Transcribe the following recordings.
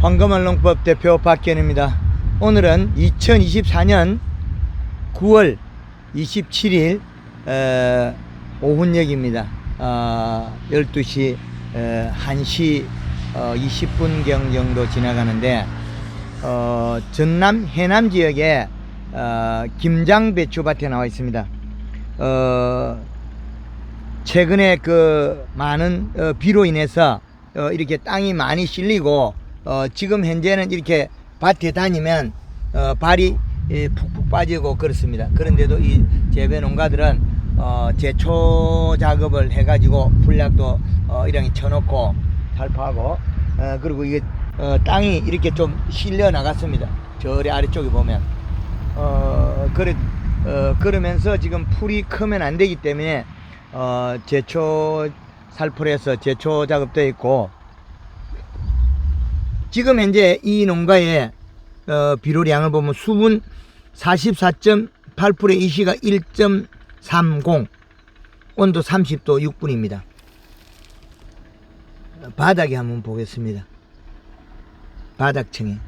황금알 농법 대표 박견입니다. 오늘은 2024년 9월 27일 어, 오훈역입니다. 어, 12시 어, 1시 어, 20분경 정도 지나가는데 어, 전남 해남 지역에 어, 김장 배추밭에 나와 있습니다. 어, 최근에 그 많은 어, 비로 인해서 어, 이렇게 땅이 많이 실리고 어, 지금 현재는 이렇게 밭에 다니면 어, 발이 예, 푹푹 빠지고 그렇습니다. 그런데도 이 재배 농가들은 어, 제초 작업을 해가지고 풀약도 어, 이랑이 쳐놓고 살포하고 어, 그리고 이게 어, 땅이 이렇게 좀 실려 나갔습니다. 저리 아래쪽에 보면 어, 그래, 어, 그러면서 지금 풀이 크면 안 되기 때문에, 어, 제초 살포를 해서 제초 작업도 있고, 지금 현재 이 농가의, 어, 비료량을 보면 수분 44.8%의 이 시가 1.30, 온도 30도 6분입니다. 바닥에 한번 보겠습니다. 바닥층에.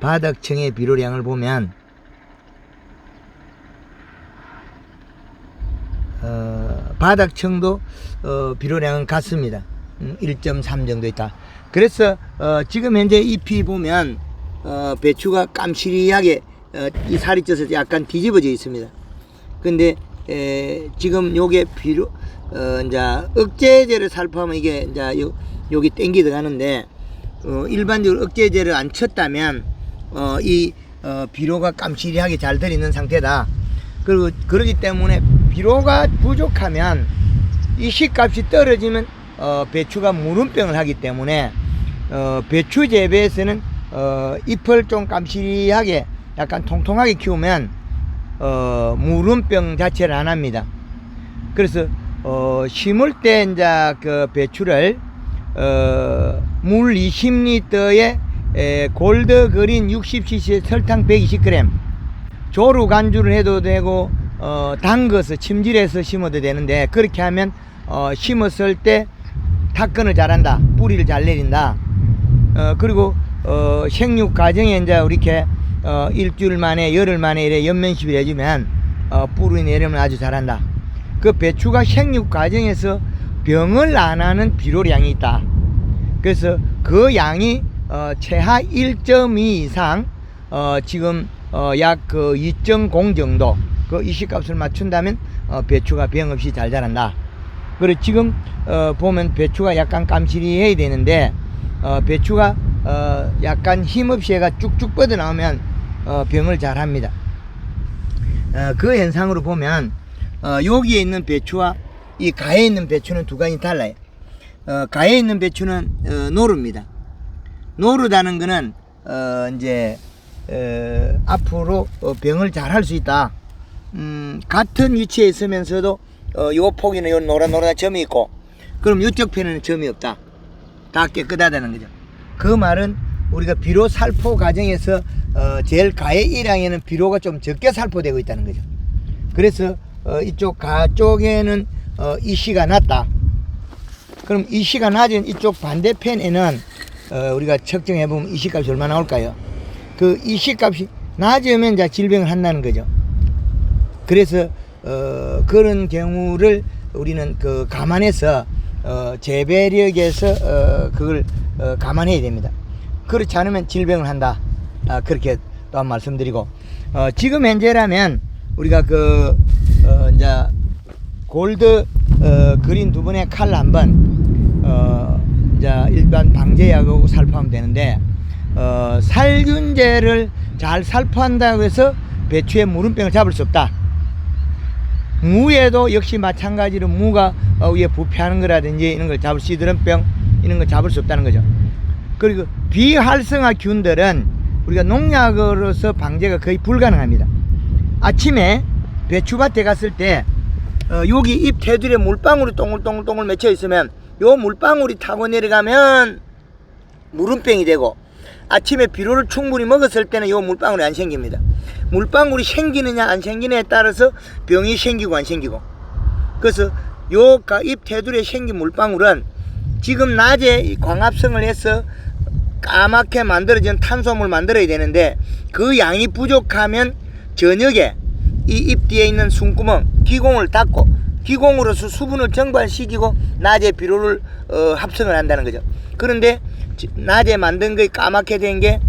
바닥층의 비료량을 보면 어, 바닥층도 어, 비료량은 같습니다. 음, 1.3 정도 있다. 그래서 어, 지금 현재 잎이 보면 어, 배추가 깜시리하게 어, 이 살이 쪄서 약간 뒤집어져 있습니다. 근데 에, 지금 요게 비료 어, 이제 억제제를 살포하면 이게 이제 요, 여기 땡기 들어가는데 어, 일반적으로 억제제를 안 쳤다면 어, 이 어, 비료가 깜시리하게 잘 들어있는 상태다. 그리고 그러기 때문에 비료가 부족하면 이 식값이 떨어지면 어, 배추가 무름병을 하기 때문에 어, 배추 재배에서는 어, 잎을 좀 깜시리하게 약간 통통하게 키우면 어, 무름병 자체를 안 합니다. 그래서 어, 심을 때 이제 그 배추를 어, 물 20리터에 에, 골드 그린 60cc 설탕 120g 조루 간주를 해도 되고 어, 담궈서 침질해서 심어도 되는데 그렇게 하면 어, 심었을 때 탁근을 잘한다 뿌리를 잘 내린다. 어, 그리고 어, 생육 과정에 이제 이렇게 어, 일주일 만에 열흘 만에 이래 연면십을 해주면 어, 뿌리 내리면 아주 잘한다. 그 배추가 생육 과정에서 병을 안 하는 비료량이 있다. 그래서 그 양이 어, 최하 1.2 이상 어, 지금 어, 약 그 2.0 정도 그 이식값을 맞춘다면 어, 배추가 병 없이 잘 자란다. 그리고 지금 어, 보면 배추가 약간 깜실이해야 되는데 어, 배추가 어, 약간 힘없이 해가 쭉쭉 뻗어 나오면 어, 병을 잘 합니다. 어, 그 현상으로 보면 어, 여기에 있는 배추와 이 가에 있는 배추는 두 가지 달라요. 어, 가에 있는 배추는 어, 노루입니다. 노루다는 거는 어, 이제 어, 앞으로 어, 병을 잘 할 수 있다. 음, 같은 위치에 있으면서도 어, 요 폭에는 요 노란 노란 점이 있고 그럼 이쪽 편에는 점이 없다. 다 깨끗하다는 거죠. 그 말은 우리가 비료 살포 과정에서 어, 제일 가의 일항에는 비료가 좀 적게 살포되고 있다는 거죠. 그래서 어, 이쪽 가 쪽에는 어, 이시가 낮다. 그럼 이시가 낮은 이쪽 반대편에는 어, 우리가 측정해 보면 이시값이 얼마 나올까요? 그 이시값이 낮으면 이제 질병을 한다는 거죠. 그래서 어, 그런 경우를 우리는 그 감안해서 어, 재배력에서 어, 그걸 어, 감안해야 됩니다. 그렇지 않으면 질병을 한다. 아, 그렇게 또한 말씀드리고 어, 지금 현재라면 우리가 그 어, 이제 골드 어, 그린 두 번의 칼 한번 어, 이제 일반 방제약하고 살포하면 되는데 어, 살균제를 잘 살포한다고 해서 배추의 무름병을 잡을 수 없다. 무에도 역시 마찬가지로 무가 어, 위에 부패하는 거라든지 이런 걸 잡을 시드름병 이런 걸 잡을 수 없다는 거죠. 그리고 비활성화 균들은 우리가 농약으로서 방제가 거의 불가능합니다. 아침에 배추밭에 갔을 때 어, 여기 잎 테두리에 물방울이 동글동글동글 맺혀 있으면 요 물방울이 타고 내려가면 무름병이 되고 아침에 비료를 충분히 먹었을 때는 요 물방울이 안 생깁니다. 물방울이 생기느냐 안 생기느냐에 따라서 병이 생기고 안 생기고 그래서 요 가- 잎 테두리에 생긴 물방울은 지금 낮에 이 광합성을 해서 까맣게 만들어진 탄수화물 만들어야 되는데 그 양이 부족하면 저녁에 이 잎 뒤에 있는 숨구멍 기공을 닫고 기공으로서 수분을 정발시키고 낮에 비료를 어, 합성을 한다는 거죠. 그런데 지- 낮에 만든 게 까맣게 된 게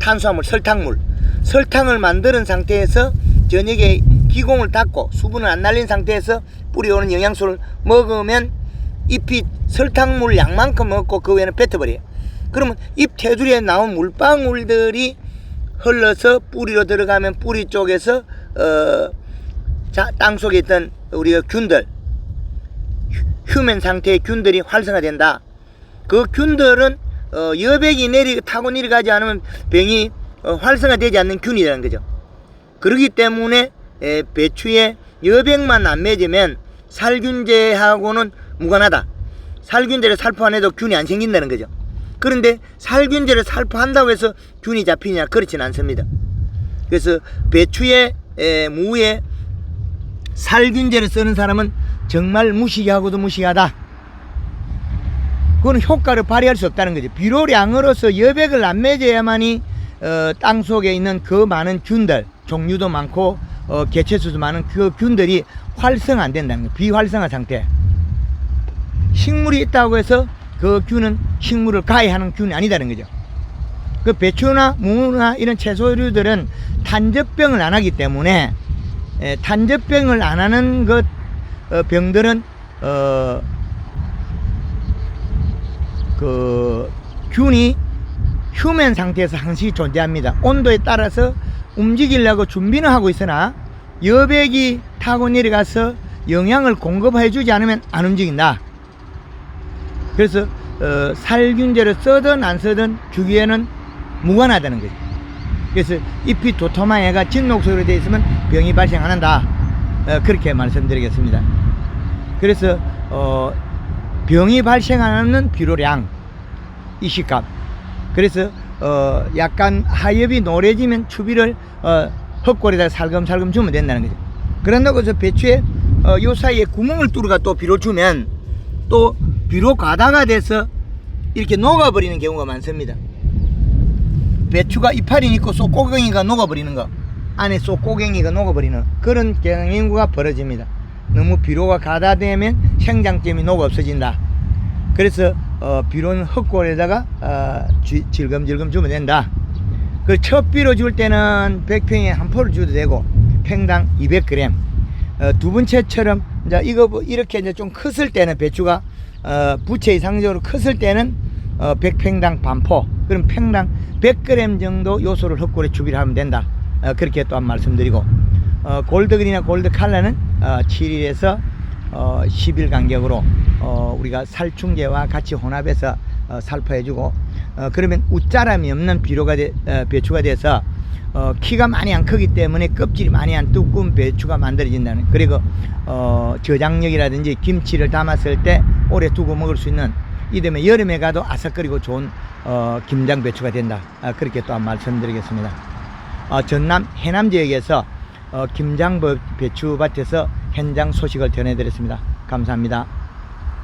탄수화물 설탕물 설탕을 만드는 상태에서 저녁에 기공을 닫고 수분을 안 날린 상태에서 뿌려오는 영양소를 먹으면 잎이 설탕물 양만큼 먹고 그 외에는 뱉어버려요. 그러면 잎 테두리에 나온 물방울들이 흘러서 뿌리로 들어가면 뿌리 쪽에서 어, 자, 땅 속에 있던 우리가 균들 휴- 휴면 상태의 균들이 활성화된다. 그 균들은 어, 여백이 내리 타고 내려가지 않으면 병이 어, 활성화되지 않는 균이라는 거죠. 그렇기 때문에 에, 배추에 여백만 안 맺으면 살균제하고는 무관하다. 살균제를 살포 안 해도 균이 안 생긴다는 거죠. 그런데 살균제를 살포한다고 해서 균이 잡히냐 그렇진 않습니다. 그래서 배추에 에, 무에 살균제를 쓰는 사람은 정말 무시하고도 무시하다. 그건 효과를 발휘할 수 없다는 거죠. 비료량으로서 여백을 안 맺어야만이 어, 땅 속에 있는 그 많은 균들, 종류도 많고 어, 개체수도 많은 그 균들이 활성 안 된다는 거예요. 비활성화 상태. 식물이 있다고 해서 그 균은 식물을 가해하는 균이 아니다는 거죠. 그 배추나 무나 이런 채소류들은 탄저병을 안 하기 때문에 에, 탄저병을 안 하는 것 어, 병들은 어, 그 균이 휴면 상태에서 항시 존재합니다. 온도에 따라서 움직이려고 준비는 하고 있으나 여백이 타고 내려가서 영양을 공급해 주지 않으면 안 움직인다. 그래서 어, 살균제를 쓰든 안 쓰든 주기에는 무관하다는 거죠. 그래서 잎이 도톰하해가 진녹색으로 되어 있으면 병이 발생 안 한다. 어, 그렇게 말씀드리겠습니다. 그래서 어, 병이 발생하는 비료량, 이식값. 그래서 어, 약간 하엽이 노래지면 추비를 어, 헛골에다 살금살금 주면 된다는 거죠. 그런다고 해서 배추에 어, 요 사이에 구멍을 뚫어가 또 비료 주면 또 비료 가다가 돼서 이렇게 녹아버리는 경우가 많습니다. 배추가 이파리 있고 쏙고갱이가 녹아버리는 거 안에 쏙고갱이가 녹아버리는 그런 경우가 벌어집니다. 너무 비료가 가다 되면 생장점이 녹아 없어진다. 그래서 어, 비료는 흙골에다가 어, 쥐- 질금질금 주면 된다. 그첫 비료 줄 때는 100평에 한 포를 줘도 되고 평당 200g. 어, 두 번째처럼 이제 이거 뭐 이렇게 이제 좀 컸을 때는 배추가 어, 부채 이상적으로 컸을 때는 어, 100평당 반포. 그럼 평당 100g 정도 요소를 흙골에 주비를 하면 된다. 어, 그렇게 또한 말씀드리고 어, 골드그린이나 골드 칼라는 어, 7일에서 어, 10일 간격으로 어, 우리가 살충제와 같이 혼합해서 어, 살포해주고 어, 그러면 웃자람이 없는 비료가 돼, 어, 배추가 돼서 어, 키가 많이 안 크기 때문에 껍질이 많이 안 두꺼운 배추가 만들어진다는 그리고 어, 저장력이라든지 김치를 담았을 때 오래 두고 먹을 수 있는 이듬해 여름에 가도 아삭거리고 좋은 어, 김장 배추가 된다. 아, 그렇게 또한 말씀드리겠습니다. 어, 전남 해남 지역에서 어, 김장 배- 배추밭에서 현장 소식을 전해드렸습니다. 감사합니다.